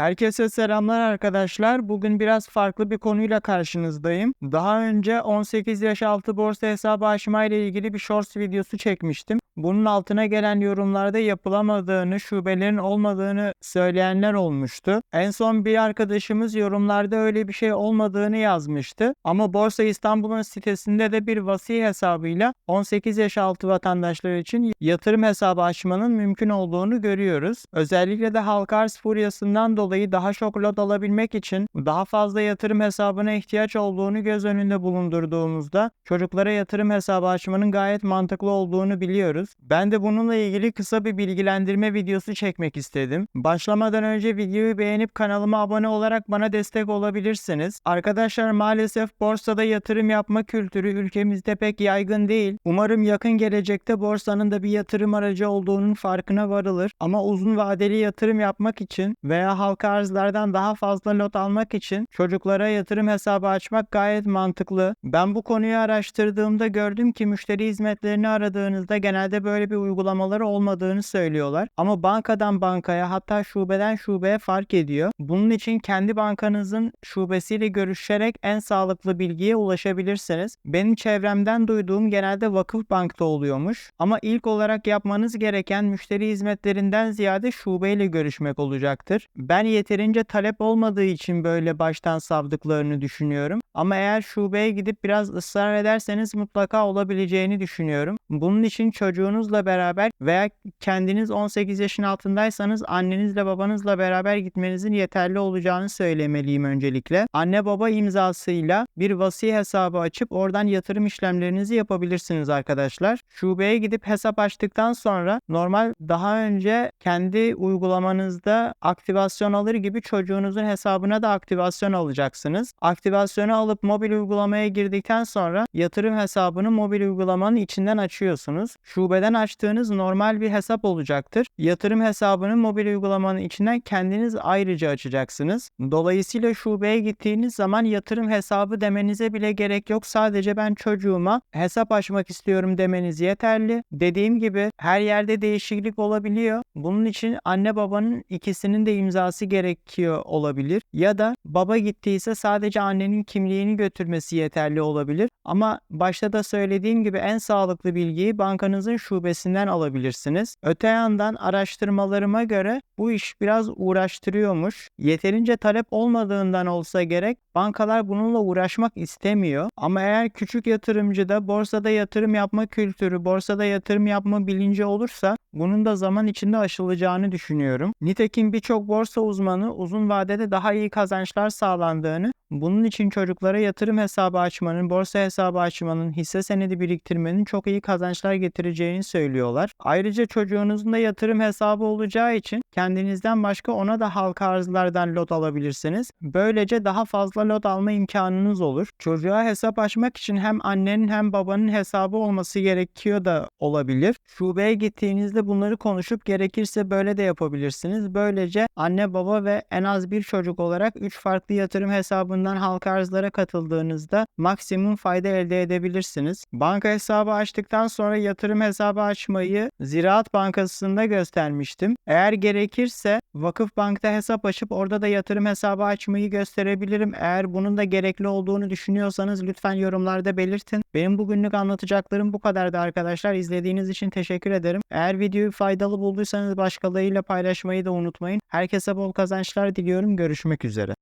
Herkese selamlar arkadaşlar. Bugün biraz farklı bir konuyla karşınızdayım. Daha önce 18 yaş altı borsa hesabı açma ile ilgili bir shorts videosu çekmiştim. Bunun altına gelen yorumlarda yapılamadığını, şubelerin olmadığını söyleyenler olmuştu. En son bir arkadaşımız yorumlarda öyle bir şey olmadığını yazmıştı. Ama Borsa İstanbul'un sitesinde de bir vasi hesabıyla 18 yaş altı vatandaşlar için yatırım hesabı açmanın mümkün olduğunu görüyoruz. Özellikle de halka arz furyasından dolayı daha çok lot alabilmek için daha fazla yatırım hesabına ihtiyaç olduğunu göz önünde bulundurduğumuzda çocuklara yatırım hesabı açmanın gayet mantıklı olduğunu biliyoruz. Ben de bununla ilgili kısa bir bilgilendirme videosu çekmek istedim. Başlamadan önce videoyu beğenip kanalıma abone olarak bana destek olabilirsiniz. Arkadaşlar maalesef borsada yatırım yapma kültürü ülkemizde pek yaygın değil. Umarım yakın gelecekte borsanın da bir yatırım aracı olduğunun farkına varılır. Ama uzun vadeli yatırım yapmak için veya halka arzlardan daha fazla lot almak için çocuklara yatırım hesabı açmak gayet mantıklı. Ben bu konuyu araştırdığımda gördüm ki müşteri hizmetlerini aradığınızda genelde böyle bir uygulamaları olmadığını söylüyorlar. Ama bankadan bankaya hatta şubeden şubeye fark ediyor. Bunun için kendi bankanızın şubesiyle görüşerek en sağlıklı bilgiye ulaşabilirsiniz. Benim çevremden duyduğum genelde vakıf bankta oluyormuş. Ama ilk olarak yapmanız gereken müşteri hizmetlerinden ziyade şubeyle görüşmek olacaktır. Ben yeterince talep olmadığı için böyle baştan savdıklarını düşünüyorum. Ama eğer şubeye gidip biraz ısrar ederseniz mutlaka olabileceğini düşünüyorum. Bunun için çocuğunuzla beraber veya kendiniz 18 yaşın altındaysanız annenizle babanızla beraber gitmenizin yeterli olacağını söylemeliyim öncelikle. Anne baba imzasıyla bir vasi hesabı açıp oradan yatırım işlemlerinizi yapabilirsiniz arkadaşlar. Şubeye gidip hesap açtıktan sonra normal daha önce kendi uygulamanızda aktivasyon alır gibi çocuğunuzun hesabına da aktivasyon alacaksınız. Aktivasyonu alıp mobil uygulamaya girdikten sonra yatırım hesabını mobil uygulamanın içinden açıyorsunuz. Şubeden açtığınız normal bir hesap olacaktır. Yatırım hesabını mobil uygulamanın içinden kendiniz ayrıca açacaksınız. Dolayısıyla şubeye gittiğiniz zaman yatırım hesabı demenize bile gerek yok. Sadece ben çocuğuma hesap açmak istiyorum demeniz yeterli. Dediğim gibi her yerde değişiklik olabiliyor. Bunun için anne babanın ikisinin de imzası gerekiyor olabilir. Ya da baba gittiyse sadece annenin kimliğini götürmesi yeterli olabilir. Ama başta da söylediğim gibi en sağlıklı bilgiyi bankanızın şubesinden alabilirsiniz. Öte yandan araştırmalarıma göre bu iş biraz uğraştırıyormuş. Yeterince talep olmadığından olsa gerek bankalar bununla uğraşmak istemiyor. Ama eğer küçük yatırımcıda borsada yatırım yapma kültürü, borsada yatırım yapma bilinci olursa bunun da zaman içinde aşılacağını düşünüyorum. Nitekim birçok borsa uzmanı uzun vadede daha iyi kazançlar sağlandığını, bunun için çocuklara yatırım hesabı açmanın, borsa hesabı açmanın, hisse senedi biriktirmenin çok iyi kazançlar getireceğini söylüyorlar. Ayrıca çocuğunuzun da yatırım hesabı olacağı için kendinizden başka ona da halka arzlardan lot alabilirsiniz. Böylece daha fazla lot alma imkanınız olur. Çocuğa hesap açmak için hem annenin hem babanın hesabı olması gerekiyor da olabilir. Şubeye gittiğinizde bunları konuşup gerekirse böyle de yapabilirsiniz. Böylece anne baba ve en az bir çocuk olarak 3 farklı yatırım hesabından halka arzlara katıldığınızda maksimum fayda elde edebilirsiniz. Banka hesabı açtıktan sonra yatırım hesabı açmayı Ziraat Bankası'nda göstermiştim. Eğer gerekirse Vakıf Bank'ta hesap açıp orada da yatırım hesabı açmayı gösterebilirim. Eğer bunun da gerekli olduğunu düşünüyorsanız lütfen yorumlarda belirtin. Benim bugünlük anlatacaklarım bu kadardı arkadaşlar. İzlediğiniz için teşekkür ederim. Eğer videoyu faydalı bulduysanız başkalarıyla paylaşmayı da unutmayın. Herkese bol kazançlar diliyorum. Görüşmek üzere.